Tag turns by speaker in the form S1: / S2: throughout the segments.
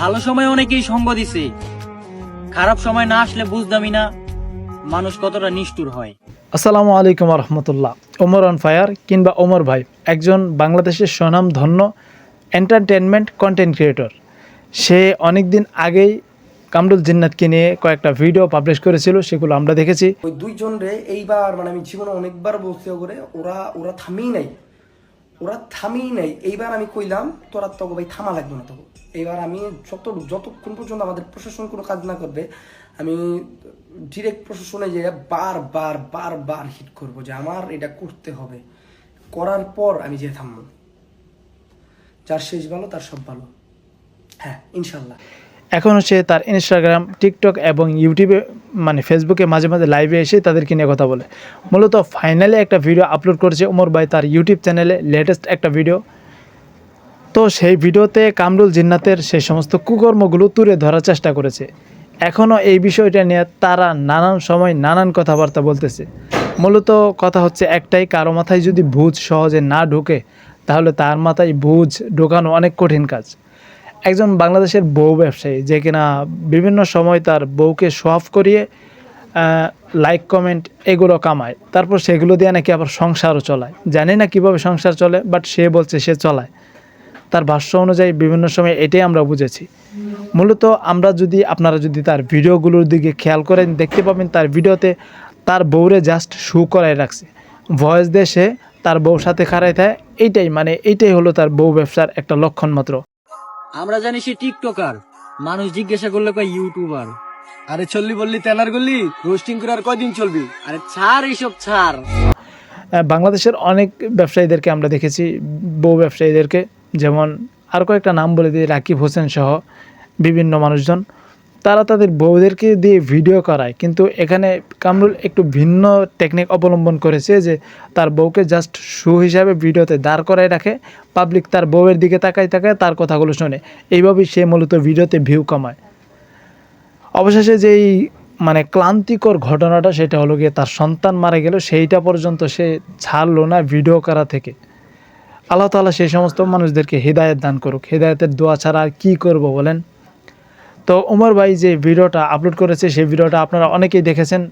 S1: ভালো সময় অনেকেই সঙ্গ দিছে। খারাপ সময় না আসলে বুঝতামই না। মানুষ কতটা নিষ্ঠুর হয়।
S2: আসসালামু আলাইকুম রহমতুল্লাহ ওমর অন ফায়ার কিংবা ওমর ভাই একজন বাংলাদেশের স্বনাম ধন্য এন্টারটেনমেন্ট কন্টেন্ট ক্রিয়েটর সে অনেক দিন আগেই কামরুল জিন্নাতকে নিয়ে কয়েকটা ভিডিও পাবলিশ করেছিল সেগুলো আমরা দেখেছি।
S3: ওই দুইজন রে এইবার মানে আমি জীবনে অনেকবার বলতে করে ওরা ওরা থামিই নাই। ওরা থামিই নাই এইবার আমি কইলাম, তোরা তো ভাই থামা লাগবে না তো এইবার আমি যত যতক্ষণ পর্যন্ত আমাদের প্রশাসন কোনো কাজ না করবে, আমি ডিরেক্ট প্রশাসনে যে বারবার বারবার হিট করব যে আমার এটা করতে হবে। করার পর আমি যে থামবো। যার শেষ ভালো, তার সব ভালো। হ্যাঁ ইনশাল্লাহ।
S2: এখনও সে তার ইনস্টাগ্রাম টিকটক এবং ইউটিউবে মানে ফেসবুকে মাঝে মাঝে লাইভে এসে তাদেরকে নিয়ে কথা বলে। মূলত ফাইনালি একটা ভিডিও আপলোড করেছে ওমর ভাই তার ইউটিউব চ্যানেলে লেটেস্ট একটা ভিডিও তো সেই ভিডিওতে কামরুল জিন্নাতের সেই সমস্ত কুকর্মগুলো তুলে ধরার চেষ্টা করেছে। এখনও এই বিষয়টা নিয়ে তারা নানান সময় নানান কথাবার্তা বলতেছে। মূলত কথা হচ্ছে একটাই, কারও মাথায় যদি ভুজ সহজে না ঢোকে, তাহলে তার মাথায় ভুজ ঢোকানো অনেক কঠিন কাজ। একজন বাংলাদেশের বউ ব্যবসায়ী যে কিনা বিভিন্ন সময় তার বউকে শো অফ করিয়ে লাইক কমেন্ট এগুলো কামায়। তারপর সেগুলো দিয়ে নাকি আবার সংসারও চলায়। জানি না কীভাবে সংসার চলে বাট সে বলছে সে চলায়। তার ভাষ্য অনুযায়ী বিভিন্ন সময় এটাই আমরা বুঝেছি। মূলত আমরা যদি, আপনারা যদি তার ভিডিওগুলোর দিকে খেয়াল করেন, দেখতে পাবেন তার ভিডিওতে তার বউরে জাস্ট শু করাই রাখছে। ভয়েস দেশে তার বউর সাথে খাড়াই থাকে এইটাই মানে এইটাই হলো তার বউ ব্যবসার একটা লক্ষণ মাত্র।
S1: আমরা জানি সে টিকটকার। মানুষ জিজ্ঞাসা করলে কয় ইউটিউবার।
S4: আরে চললি বললি তেলার গল্লি রোস্টিং করে আর কয়দিন চলবি?
S1: আরে ছাড় এইসব ছাড়।
S2: বাংলাদেশের অনেক ব্যবসায়ীদেরকে আমরা দেখেছি বউ ব্যবসায়ীদেরকে। যেমন আর কয়েকটা নাম বলে দিই, রাকিব হোসেন সহ বিভিন্ন মানুষজন। তারা তাদের বউদেরকে দিয়ে ভিডিও করায়। কিন্তু এখানে কামরুল একটু ভিন্ন টেকনিক অবলম্বন করেছে যে তার বউকে জাস্ট শু হিসাবে ভিডিওতে দাঁড় করায় রাখে পাবলিক তার বউয়ের দিকে তাকায় তাকায় তার কথাগুলো শোনে। এইভাবেই সে মূলত ভিডিওতে ভিউ কামায়। অবশেষে যেই মানে ক্লান্তিকর ঘটনাটা সেটা হলো গিয়ে তার সন্তান মারা গেল, সেইটা পর্যন্ত সে ছাড়লো না ভিডিও করা থেকে। আল্লাহ তাআলা সেই সমস্ত মানুষদেরকে হৃদায়ত দান করুক। হৃদায়তের দোয়া ছাড়া আর কী করব বলেন? তো ওমর ভাই যে ভিডিওটা আপলোড করেছে, সেই ভিডিওটা আপনারা অনেকেই দেখেছেন।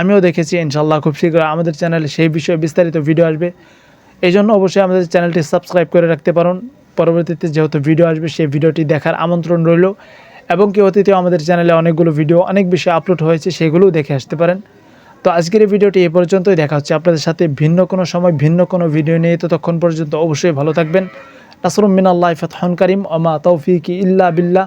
S2: আমিও দেখেছি ইনশাল্লাহ খুব শীঘ্র আমাদের চ্যানেলে সেই বিষয়ে বিস্তারিত ভিডিও আসবে। এই জন্য অবশ্যই আমাদের চ্যানেলটি সাবস্ক্রাইব করে রাখতে পারেন। পরবর্তীতে যেহেতু ভিডিও আসবে, সেই ভিডিওটি দেখার আমন্ত্রণ রইল। এবং কি অতীতেও আমাদের চ্যানেলে অনেকগুলো ভিডিও অনেক বেশি আপলোড হয়েছে, সেগুলোও দেখে আসতে পারেন। তো আজকের এই ভিডিওটি এ পর্যন্তই, দেখা হচ্ছে আপনাদের সাথে ভিন্ন কোনো সময়, ভিন্ন কোনো ভিডিও নিয়ে। ততক্ষণ পর্যন্ত অবশ্যই ভালো থাকবেন। নাসরুম মিনাল্লাহ ফতহন করিম ওমা তৌফিক ইল্লা বিল্লাহ।